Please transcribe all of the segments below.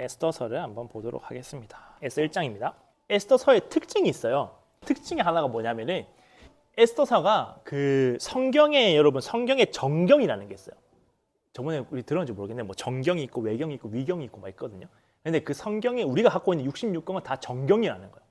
에스더서를 한번 보도록 하겠습니다. 에스더 1장입니다. 에스더서의 특징이 있어요. 특징이 하나가 뭐냐면은 에스더서가 그 성경에 여러분 성경의 정경이라는 게 있어요. 저번에 우리 들었는지 모르겠는데 뭐 정경이 있고 외경이 있고 위경이 있고 막 있거든요. 근데 그 성경에 우리가 갖고 있는 66권은 다 정경이라는 거예요.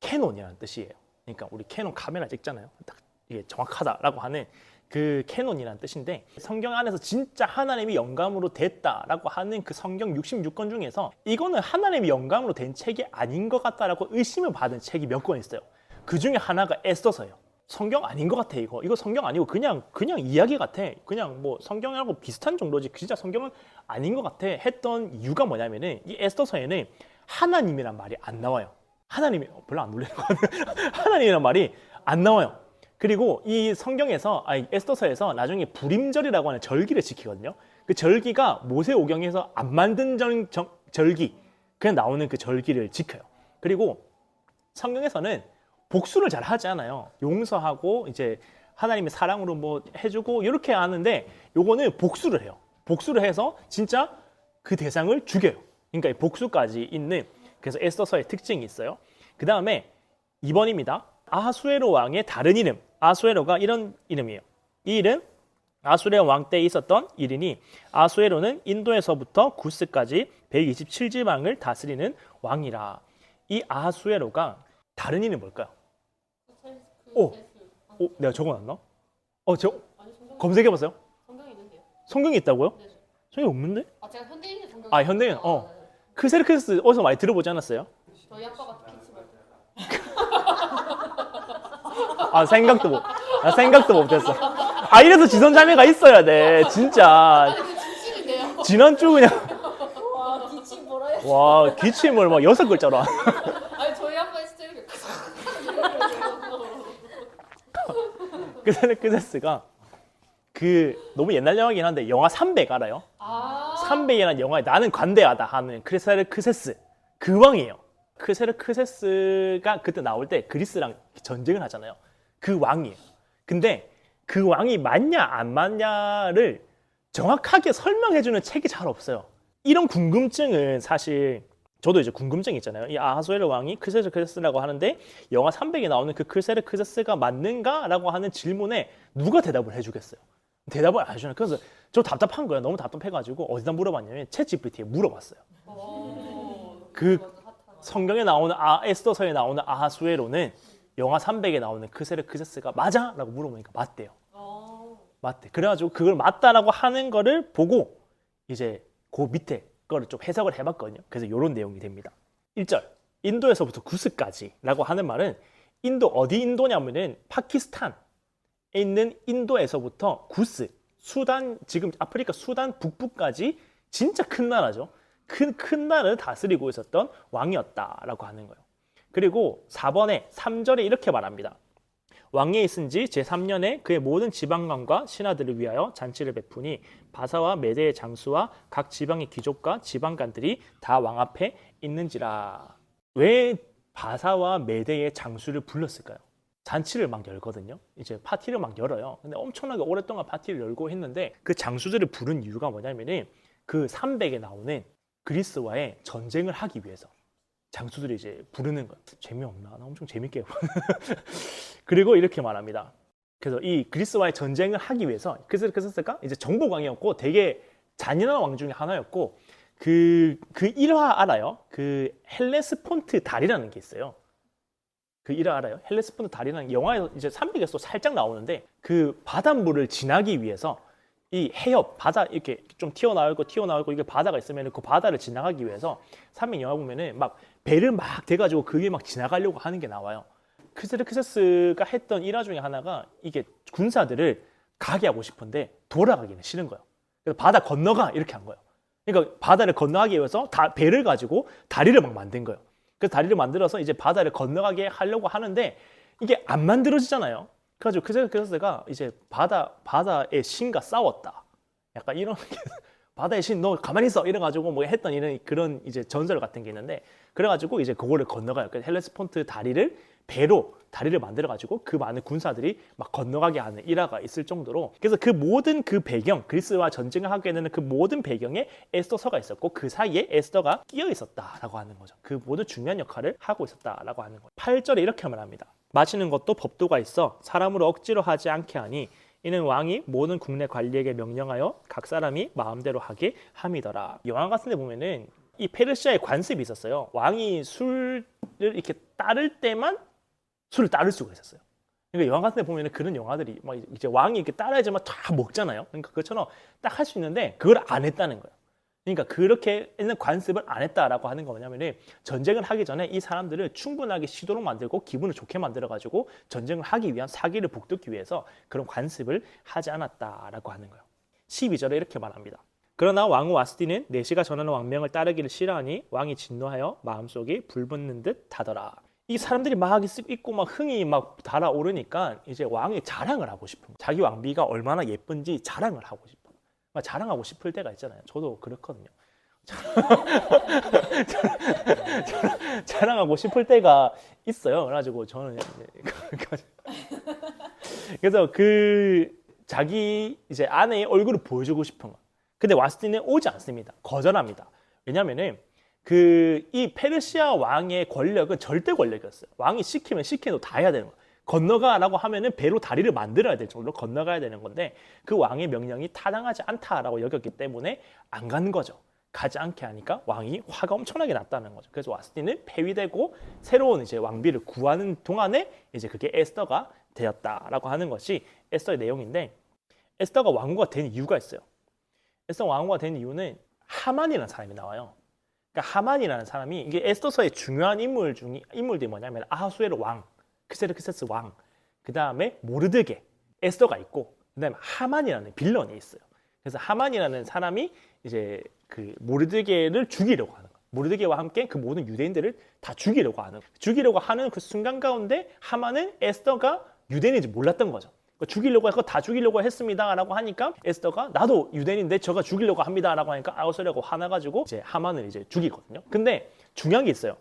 캐논이라는 뜻이에요. 그러니까 우리 캐논 카메라 찍잖아요. 딱 이게 정확하다라고 하는 그 캐논이라는 뜻인데 성경 안에서 진짜 하나님이 영감으로 됐다라고 하는 그 성경 66권 중에서 이거는 하나님이 영감으로 된 책이 아닌 것 같다라고 의심을 받은 책이 몇 권 있어요. 그 중에 하나가 에스더서예요. 성경 아닌 것 같아 이거. 이거 성경 아니고 그냥 그냥 이야기 같아. 그냥 뭐 성경하고 비슷한 정도지. 진짜 성경은 아닌 것 같아. 했던 이유가 뭐냐면은 이 에스더서에는 하나님이란 말이 안 나와요. 하나님이 어, 별로 안 놀리는 거 같아요. 하나님이란 말이 안 나와요. 그리고 이 성경에서 아니 에스더서에서 나중에 불임절이라고 하는 절기를 지키거든요. 그 절기가 모세 오경에서 안 만든 절, 정- 절기 그냥 나오는 그 절기를 지켜요. 그리고 성경에서는 복수를 잘 하지 않아요. 용서하고 이제 하나님의 사랑으로 뭐 해주고 이렇게 하는데 요거는 복수를 해요. 복수를 해서 진짜 그 대상을 죽여요. 그러니까 이 복수까지 있는 그래서 에스더서의 특징이 있어요. 그 다음에 2번입니다. 아하수에로 왕의 다른 이름. 아하수에로가 이런 이름이에요. 이 이름 아수레 왕 때에 있었던 일이니 아수에로는 인도에서부터 구스까지 127지방을 다스리는 왕이라. 이 아하수에로가 다른 이름이 뭘까요? 오, 오, 내가 적어놨나? 어, 저 검색해봤어요? 성경이 있는데요. 성경이 있다고요? 네. 성경이 없는데? 아 제가 현대인의 성경. 아, 현대인, 어. 크세르크스 어디서 많이 들어보지 않았어요? 저희 아빠가 기침할 때. 아 생각도 못, 아 생각도 못했어. 아 이래서 지선 자매가 있어야 돼, 진짜. 지난주 그냥 와 기침 뭐라 해? 와 기침을 막 여섯 글자로. 한- 아니 저희 아빠 진짜 이렇게. 크세르크세스가 그 너무 옛날 영화긴 한데 영화 300 알아요? 아. 300이라는 영화에 나는 관대하다 하는 크세르크세스 그 왕이에요. 크세르크세스가 그때 나올 때 그리스랑 전쟁을 하잖아요. 그 왕이에요. 근데 그 왕이 맞냐 안 맞냐를 정확하게 설명해주는 책이 잘 없어요. 이런 궁금증은 사실 저도 이제 궁금증이 있잖아요. 이 아하수에르 왕이 크세르크세스라고 하는데 영화 300에 나오는 그 크세르크세스가 맞는가라고 하는 질문에 누가 대답을 해주겠어요? 대답을 안 해주는 그래서 저 답답한 거예요. 너무 답답해가지고 어디다 물어봤냐면 챗 GPT에 물어봤어요. 오. 그. 성경에 나오는 아 에스더서에 나오는 아하수에로는 영화 300에 나오는 크세르크세스가 맞아? 라고 물어보니까 맞대요. 어. 맞대. 그래가지고 그걸 맞다라고 하는 거를 보고 이제 그 밑에 거를 좀 해석을 해봤거든요. 그래서 이런 내용이 됩니다. 1절 인도에서부터 구스까지라고 하는 말은 인도 어디 인도냐면은 파키스탄에 있는 인도에서부터 구스 수단 지금 아프리카 수단 북부까지 진짜 큰 나라죠. 큰 큰 나라를 다스리고 있었던 왕이었다라고 하는 거예요. 그리고 4번에 3절에 이렇게 말합니다. 왕위에 있은 지 제3년에 그의 모든 지방관과 신하들을 위하여 잔치를 베푸니 바사와 메대의 장수와 각 지방의 귀족과 지방관들이 다 왕 앞에 있는지라. 왜 바사와 메대의 장수를 불렀을까요? 잔치를 막 열거든요. 이제 파티를 막 열어요. 근데 엄청나게 오랫동안 파티를 열고 했는데 그 장수들을 부른 이유가 뭐냐면은 그 300에 나오는 그리스와의 전쟁을 하기 위해서 장수들이 이제 부르는 거 재미없나? 나 엄청 재밌게 그리고 이렇게 말합니다. 그래서 이 그리스와의 전쟁을 하기 위해서 크세르크세스가 이제 정복왕이었고 되게 잔인한 왕 중에 하나였고 그, 그 일화 알아요? 그 헬레스폰트 다리라는 게 있어요. 그 일화 알아요? 헬레스폰트 다리라는 영화에서 이제 300에서 살짝 나오는데 그 바닷물을 지나기 위해서 이 해협 바다 이렇게 좀 튀어나오고 튀어나오고 이게 바다가 있으면 그 바다를 지나가기 위해서 300 영화 보면은 막 배를 막 대가지고 그 위에 막 지나가려고 하는 게 나와요. 크세르크세스가 했던 일화 중에 하나가 이게 군사들을 가게 하고 싶은데 돌아가기는 싫은 거예요. 그래서 바다 건너가 이렇게 한 거예요. 그러니까 바다를 건너가기 위해서 다 배를 가지고 다리를 막 만든 거예요. 그래서 다리를 만들어서 이제 바다를 건너가게 하려고 하는데 이게 안 만들어지잖아요. 그래가지고 크세르크세스가 이제 바다 바다의 신과 싸웠다. 약간 이런 게 바다의 신 너 가만히 있어 이래가지고 뭐 했던 이런 그런 이제 전설 같은 게 있는데 그래가지고 이제 그거를 건너가요. 그래서 헬레스폰트 다리를 배로 다리를 만들어 가지고 그 많은 군사들이 막 건너가게 하는 일화가 있을 정도로 그래서 그 모든 그 배경 그리스와 전쟁을 하게 되는 그 모든 배경에 에스더서가 있었고 그 사이에 에스더가 끼어 있었다라고 하는 거죠. 그 모든 중요한 역할을 하고 있었다라고 하는 거예요. 8절에 이렇게 말합니다. 마시는 것도 법도가 있어 사람으로 억지로 하지 않게 하니 이는 왕이 모든 국내 관리에게 명령하여 각 사람이 마음대로 하게 함이더라. 영화 같은 데 보면은 이 페르시아의 관습이 있었어요. 왕이 술을 이렇게 따를 때만 술을 따를 수가 있었어요. 그러니까 영화 같은 데 보면은 그런 영화들이 막 이제 왕이 이렇게 따라야지만 다 먹잖아요. 그러니까 그것처럼 딱 할 수 있는데 그걸 안 했다는 거예요. 그러니까 그렇게 있는 관습을 안 했다라고 하는 거 뭐냐면은 전쟁을 하기 전에 이 사람들을 충분하게 시도록 만들고 기분을 좋게 만들어 가지고 전쟁을 하기 위한 사기를 북돋기 위해서 그런 관습을 하지 않았다라고 하는 거예요. 12절에 이렇게 말합니다. 그러나 왕후 와스디는 내시가 전하는 왕명을 따르기를 싫어하니 왕이 진노하여 마음속이 불붙는 듯 하더라. 이 사람들이 막 있- 있고 막 흥이 막 달아오르니까 이제 왕이 자랑을 하고 싶은. 자기 왕비가 얼마나 예쁜지 자랑을 하고 싶어. 막 자랑하고 싶을 때가 있잖아요. 저도 그렇거든요. 자랑하고 싶을 때가 있어요. 그래가지고 저는 그래서 그 자기 이제 아내의 얼굴을 보여주고 싶은 거. 근데 와스틴은 오지 않습니다. 거절합니다. 왜냐면은 그 이 페르시아 왕의 권력은 절대 권력이었어요. 왕이 시키면 시키는 다 해야 되는 거예요. 건너가라고 하면은 배로 다리를 만들어야 될 정도로 건너가야 되는 건데 그 왕의 명령이 타당하지 않다라고 여겼기 때문에 안 가는 거죠. 가지 않게 하니까 왕이 화가 엄청나게 났다는 거죠. 그래서 와스틴은 폐위되고 새로운 이제 왕비를 구하는 동안에 이제 그게 에스더가 되었다라고 하는 것이 에스더의 내용인데 에스더가 왕후가 된 이유가 있어요. 에스더 왕후가 된 이유는 하만이라는 사람이 나와요. 그러니까 하만이라는 사람이 이게 에스더서의 중요한 인물 중에 인물들이 뭐냐면 아하수에르 왕, 크세르크세스 왕, 그 다음에 모르드게, 에스더가 있고, 그 다음에 하만이라는 빌런이 있어요. 그래서 하만이라는 사람이 이제 그 모르드게를 죽이려고 하는 거예요. 모르드게와 함께 그 모든 유대인들을 다 죽이려고 하는 거예요. 죽이려고 하는 그 순간 가운데 하만은 에스더가 유대인인지 몰랐던 거죠. 그러니까 죽이려고 해서 다 죽이려고 했습니다라고 하니까 에스더가 나도 유대인인데 저가 죽이려고 합니다라고 하니까 아우스라고 화나가지고 이제 하만을 이제 죽이거든요. 근데 중요한 게 있어요.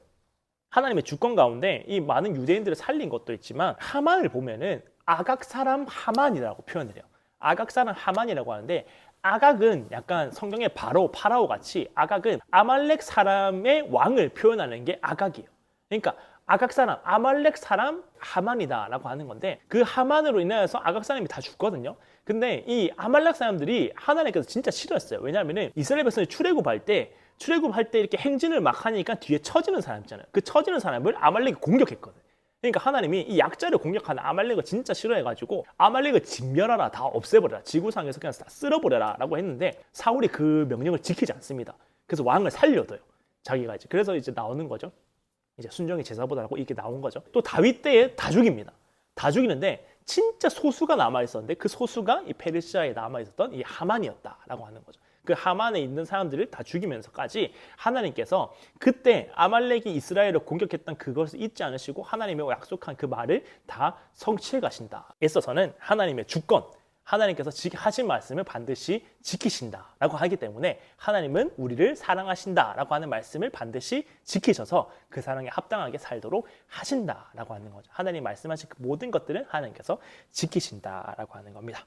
하나님의 주권 가운데 이 많은 유대인들을 살린 것도 있지만 하만을 보면은 아각 사람 하만이라고 표현을 해요. 아각 사람 하만이라고 하는데 아각은 약간 성경의 바로 파라오 같이 아각은 아말렉 사람의 왕을 표현하는 게 아각이에요. 그러니까 아각 사람, 아말렉 사람 하만이다라고 하는 건데 그 하만으로 인하여서 아각 사람이 다 죽거든요. 근데 이 아말렉 사람들이 하나님께서 진짜 싫어했어요. 왜냐하면은 이스라엘 백성이 출애굽할 때 출애굽할 때 이렇게 행진을 막 하니까 뒤에 처지는 사람 있잖아요. 그 처지는 사람을 아말렉이 공격했거든. 그러니까 하나님이 이 약자를 공격하는 아말렉을 진짜 싫어해가지고 아말렉을 진멸하라 다 없애버려라 지구상에서 그냥 다 쓸어버려라 라고 했는데 사울이 그 명령을 지키지 않습니다. 그래서 왕을 살려둬요. 자기가 이제 그래서 이제 나오는 거죠. 이제 순종이 제사보다라고 이렇게 나온 거죠. 또 다윗 때에 다 죽입니다. 다 죽이는데 진짜 소수가 남아 있었는데 그 소수가 이 페르시아에 남아 있었던 이 하만이었다라고 하는 거죠. 그 하만에 있는 사람들을 다 죽이면서까지 하나님께서 그때 아말렉이 이스라엘을 공격했던 그것을 잊지 않으시고 하나님의 약속한 그 말을 다 성취해 가신다. 애써서는 하나님의 주권, 하나님께서 지- 하신 말씀을 반드시 지키신다라고 하기 때문에 하나님은 우리를 사랑하신다라고 하는 말씀을 반드시 지키셔서 그 사랑에 합당하게 살도록 하신다라고 하는 거죠. 하나님 말씀하신 그 모든 것들은 하나님께서 지키신다라고 하는 겁니다.